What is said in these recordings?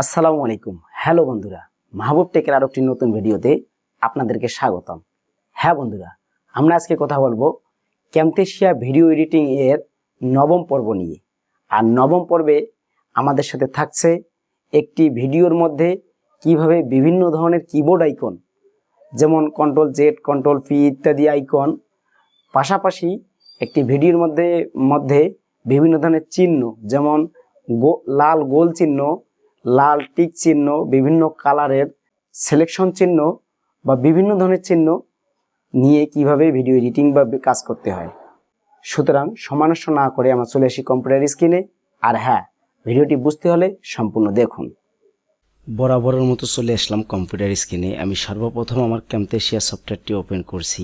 আসসালামু আলাইকুম। হ্যালো বন্ধুরা, মাহবুব টেকের আরও একটি নতুন ভিডিওতে আপনাদেরকে স্বাগতম। হ্যাঁ বন্ধুরা, আমরা আজকে কথা বলব ক্যামটেশিয়া ভিডিও এডিটিং এর নবম পর্ব নিয়ে। আর নবম পর্বে আমাদের সাথে থাকছে একটি ভিডিওর মধ্যে কীভাবে বিভিন্ন ধরনের কিবোর্ড আইকন যেমন কন্ট্রোল জেড কন্ট্রোল পি ইত্যাদি আইকন পাশাপাশি একটি ভিডিওর মধ্যে মধ্যে বিভিন্ন ধরনের চিহ্ন, যেমন লাল গোল চিহ্ন লাল টিক চিহ্ন, বিভিন্ন কালারের সিলেকশন চিহ্ন বা বিভিন্ন ধরনের চিহ্ন নিয়ে কীভাবে ভিডিও এডিটিং বা কাজ করতে হয়। সুতরাং সমানস্য না করে আমরা চলে আসি কম্পিউটার স্ক্রিনে আর হ্যাঁ ভিডিওটি বুঝতে হলে সম্পূর্ণ দেখুন। বরাবরের মতো চলে আসলাম কম্পিউটার স্ক্রিনে আমি সর্বপ্রথম আমার ক্যামতেশিয়া সফটওয়্যারটি ওপেন করছি।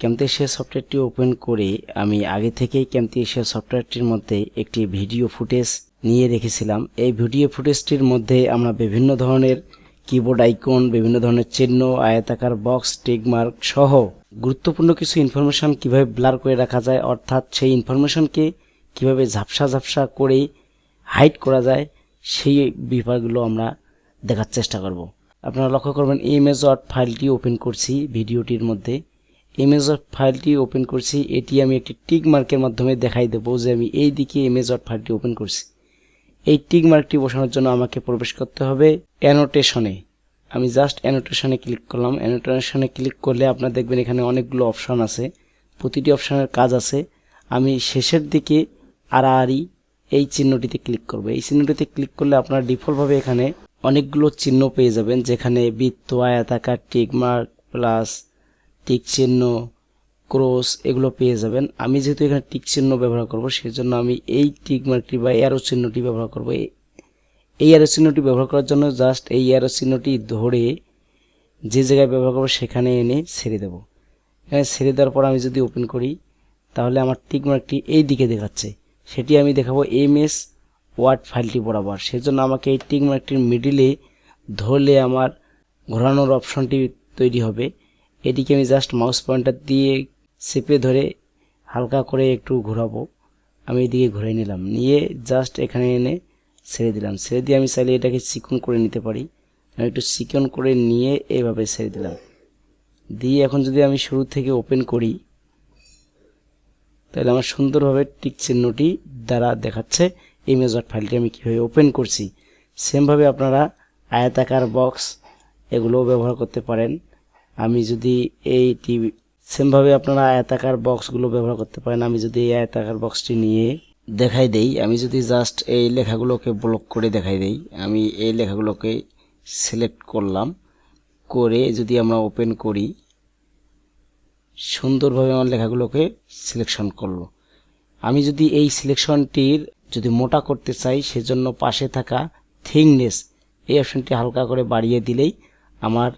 ক্যামতেশিয়া সফটওয়্যারটি ওপেন করে আমি আগে থেকেই ক্যামতেশিয়া সফটওয়্যারটির মধ্যে একটি ভিডিও ফুটেজ নিয়ে রেখেছিলাম। এই ভিডিও ফুটেজটির মধ্যে আমরা বিভিন্ন ধরনের কিবোর্ড আইকন বিভিন্ন ধরনের চিহ্ন, আয়তাকার বক্স টিকমার্ক সহ গুরুত্বপূর্ণ কিছু ইনফরমেশন কীভাবে ব্লার করে রাখা যায়, অর্থাৎ সেই ইনফরমেশনকে কীভাবে ঝাপসা ঝাপসা করে হাইড করা যায়, সেই ব্যাপারগুলো আমরা দেখার চেষ্টা করব। আপনারা লক্ষ্য করবেন ইমেজ ডট ফাইলটি ওপেন করছি ভিডিওটির মধ্যে। ইমেজ ডট ফাইলটি ওপেন করছি, এটি আমি একটি টিক মার্কের মাধ্যমে দেখাই দেবো যে আমি এই দিকে ইমেজ ডট ফাইলটি ওপেন করছি। এই টিক মার্কটি বসানোর জন্য আমাকে প্রবেশ করতে হবে অ্যানোটেশনে। আমি জাস্ট অ্যানোটেশনে ক্লিক করলাম। অ্যানোটেশনে ক্লিক করলে আপনারা দেখবেন এখানে অনেকগুলো অপশন আছে। প্রতিটি অপশনের কাজ আছে। আমি শেষের দিকে আড়াআড়ি এই চিহ্নটিতে ক্লিক করব। এই চিহ্নটিতে ক্লিক করলে আপনারা ডিফল্টভাবে এখানে অনেকগুলো চিহ্ন পেয়ে যাবেন, যেখানে বৃত্ত, আয়াতাকার, টিক মার্ক প্লাস টিক চিহ্ন ক্রস এগুলো পেয়ে যাবেন। আমি যেহেতু এখানে টিক চিহ্ন ব্যবহার করব, সেজন্য আমি এই টিক মার্কটি বা অ্যারো চিহ্নটি ব্যবহার করব। এই অ্যারো চিহ্নটি ব্যবহার করার জন্য জাস্ট এই অ্যারো চিহ্নটি ধরে যে জায়গায় ব্যবহার করব সেখানে এনে ছেড়ে দেব। এখানে ছেড়ে দেওয়ার পর আমি যদি ওপেন করি, তাহলে আমার টিক মার্কটি এই দিকে দেখাচ্ছে। সেটি আমি দেখাবো এম এস ওয়ার্ড ফাইলটি বরাবর। সেজন্য আমাকে এই টিক মার্কটির মিডিলে ধরলে আমার ঘোরানোর অপশনটি তৈরি হবে। এটিকে আমি জাস্ট মাউস পয়েন্টার দিয়ে চেপে ধরে হালকা করে একটু ঘোরাবো। আমি এদিকে ঘুরে নিলাম। নিয়ে জাস্ট এখানে এনে ছেড়ে দিলাম। ছেড়ে দিয়ে আমি চাইলে এটাকে চিকন করে নিতে পারি। আমি একটু চিকন করে নিয়ে এভাবে ছেড়ে দিলাম। দিয়ে এখন যদি আমি শুরু থেকে ওপেন করি, তাহলে আমার সুন্দরভাবে টিক চিহ্নটি দ্বারা দেখাচ্ছে ইমেজ ডট ফাইলটি আমি কীভাবে ওপেন করছি। সেমভাবে আপনারা আয়তাকার বক্স এগুলোও ব্যবহার করতে পারেন। আমি যদি এই টিভি সেমভাবে আপনারা আয়তাকার বক্সগুলো ব্যবহার করতে পারেন। আমি যদি এই আয়তাকার বক্সটি নিয়ে দেখাই দেই, আমি যদি জাস্ট এই লেখাগুলোকে ব্লক করে দেখাই দেই, আমি এই লেখাগুলোকে সিলেক্ট করলাম, করে যদি আমরা ওপেন করি, সুন্দরভাবে আমার লেখাগুলোকে সিলেকশন করল। আমি যদি এই সিলেকশনটির যদি মোটা করতে চাই, সেজন্য পাশে থাকা থিকনেস এই অপশনটি হালকা করে বাড়িয়ে দিলেই আমার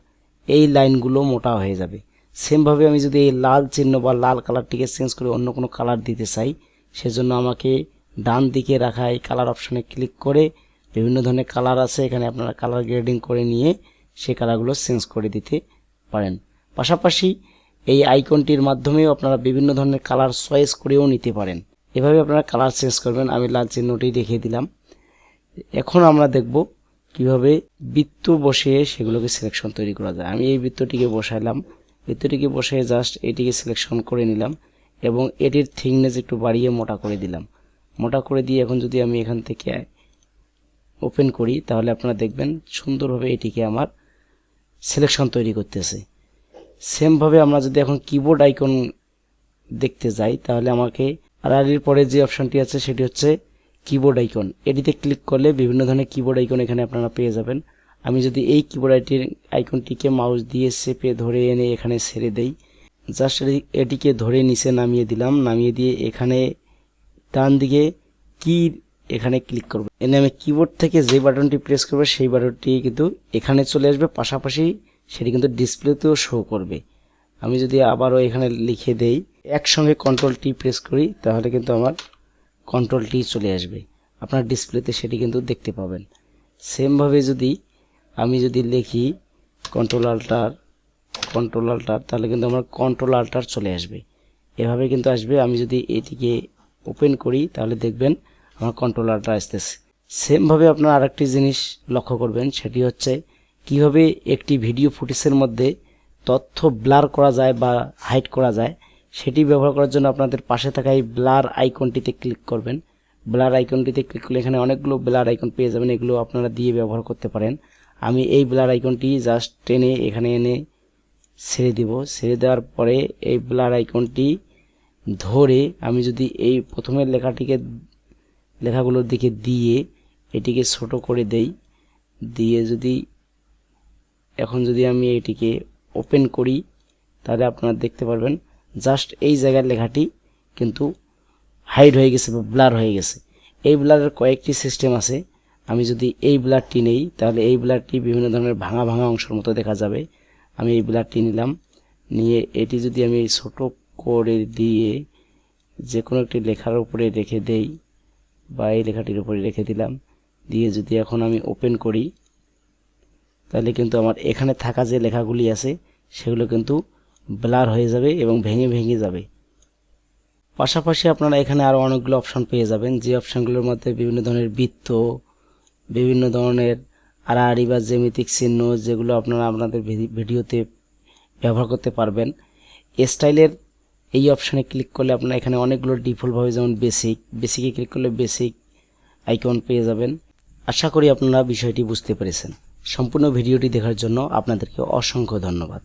এই লাইনগুলো মোটা হয়ে যাবে। সেমভাবে আমি যদি এই লাল চিহ্ন বা লাল কালারটিকে চেঞ্জ করে অন্য কোনো কালার দিতে চাই, সেজন্য আমাকে ডান দিকে রাখা এই কালার অপশনে ক্লিক করে বিভিন্ন ধরনের কালার আছে, এখানে আপনারা কালার গ্রেডিং করে নিয়ে সেই কালারগুলো চেঞ্জ করে দিতে পারেন। পাশাপাশি এই আইকনটির মাধ্যমেও আপনারা বিভিন্ন ধরনের কালার চয়েস করেও নিতে পারেন। এভাবে আপনারা কালার চেঞ্জ করবেন, আমি লাল চিহ্নটি দেখিয়ে দিলাম। এখন আমরা দেখব কীভাবে বৃত্ত বসিয়ে সেগুলোকে সিলেকশন তৈরি করা যায়। আমি এই বৃত্তটিকে বসাইলাম। বৃত্তটিকে বসিয়ে জাস্ট এটিকে সিলেকশন করে নিলাম এবং এটির থিকনেস একটু বাড়িয়ে মোটা করে দিলাম। মোটা করে দিয়ে এখন যদি আমি এখান থেকে ওপেন করি, তাহলে আপনারা দেখবেন সুন্দরভাবে এটিকে আমার সিলেকশন তৈরি করতেছে। সেমভাবে আমরা যদি এখন কিবোর্ড আইকন দেখতে যাই, তাহলে আমাকে আড়াআড়ির পরে যে অপশনটি আছে, সেটি হচ্ছে কিবোর্ড আইকন এটিতে ক্লিক করলে বিভিন্ন ধরনের কিবোর্ড আইকন এখানে আপনারা পেয়ে যাবেন। আমি যদি এই কিবোর্ড আইকনটিকে মাউস দিয়ে চেপে ধরে এনে এখানে ছেড়ে দেই, জাস্ট এটিকে ধরে নিচে নামিয়ে দিলাম, নামিয়ে দিয়ে এখানে ডান দিকে কি এখানে ক্লিক করব। এনে আমি কিবোর্ড থেকে যে বাটনটি প্রেস করব, সেই বাটনটি কিন্তু এখানে চলে আসবে, পাশাপাশি সেটি কিন্তু ডিসপ্লেতেও শো করবে। আমি যদি আবারও এখানে লিখে দেই, একসঙ্গে কন্ট্রোল টি প্রেস করি, তাহলে কিন্তু আমার কন্ট্রোল টি চলে আসবে। আপনার ডিসপ্লেতে সেটি কিন্তু দেখতে পাবেন। সেমভাবে যদি আমি যদি লিখি কন্ট্রোল আল্টার কন্ট্রোল আল্টার তাহলে কিন্তু আমার কন্ট্রোল আল্টার চলে আসবে। এভাবে কিন্তু আসবে, আমি যদি এটিকে ওপেন করি, তাহলে দেখবেন আমার কন্ট্রোল আল্টার আসতেছে। সেমভাবে আপনারা আরেকটি জিনিস লক্ষ্য করবেন, সেটি হচ্ছে কীভাবে একটি ভিডিও ফুটেজের মধ্যে তথ্য ব্লার করা যায় বা হাইড করা যায়, সেটি ব্যবহার করার জন্য আপনাদের পাশে থাকা এই ব্লার আইকনটিতে ক্লিক করবেন। ব্লার আইকনটিতে ক্লিক করলে এখানে অনেকগুলো ব্লার আইকন পেয়ে যাবেন, এগুলো আপনারা দিয়ে ব্যবহার করতে পারেন। আমি এই ব্লার আইকনটি জাস্ট টেনে এখানে এনে ছেড়ে দিব। ছেড়ে দেওয়ার পরে এই ব্লার আইকনটি ধরে আমি যদি এই প্রথমের লেখাটিকে লেখাগুলোর দিকে দিয়ে এটিকে ছোট করে দেই, দিয়ে যদি এখন যদি আমি এটিকে ওপেন করি, তাহলে আপনারা দেখতে পারবেন জাস্ট এই জায়গার লেখাটি কিন্তু হাইড হয়ে গেছে বা ব্লার হয়ে গেছে। এই ব্লারের কয়েকটি সিস্টেম আছে। আমি যদি এই ব্লাডটি নেই, তাহলে এই ব্লাডটি বিভিন্ন ধরনের ভাঙা ভাঙা অংশের মতো দেখা যাবে। আমি এই ব্লাডটি নিলাম। নিয়ে এটি যদি আমি ছোট করে দিয়ে যে কোনো একটি লেখার উপরে রেখে দেই বা এই লেখাটির উপরে রেখে দিলাম, দিয়ে যদি এখন আমি ওপেন করি, তাহলে কিন্তু আমার এখানে থাকা যে লেখাগুলি আছে, সেগুলো কিন্তু ব্লার হয়ে যাবে এবং ভেঙে ভেঙে যাবে। পাশাপাশি আপনারা এখানে আরও অনেকগুলো অপশান পেয়ে যাবেন। যে অপশানগুলোর মধ্যে বিভিন্ন ধরনের বৃত্ত বিভিন্ন ধরনের আড়াআড়ি বা জ্যামিতিক চিহ্ন যেগুলো আপনারা আপনাদের ভিডি- ভিডিওতে ব্যবহার করতে পারবেন। স্টাইলের এই অপশানে ক্লিক করলে আপনারা এখানে অনেকগুলো ডিফল্টভাবে যেমন বেসিক বেসিকে ক্লিক করলে বেসিক আইকন পেয়ে যাবেন। আশা করি আপনারা বিষয়টি বুঝতে পেরেছেন। সম্পূর্ণ ভিডিওটি দেখার জন্য আপনাদেরকে অসংখ্য ধন্যবাদ।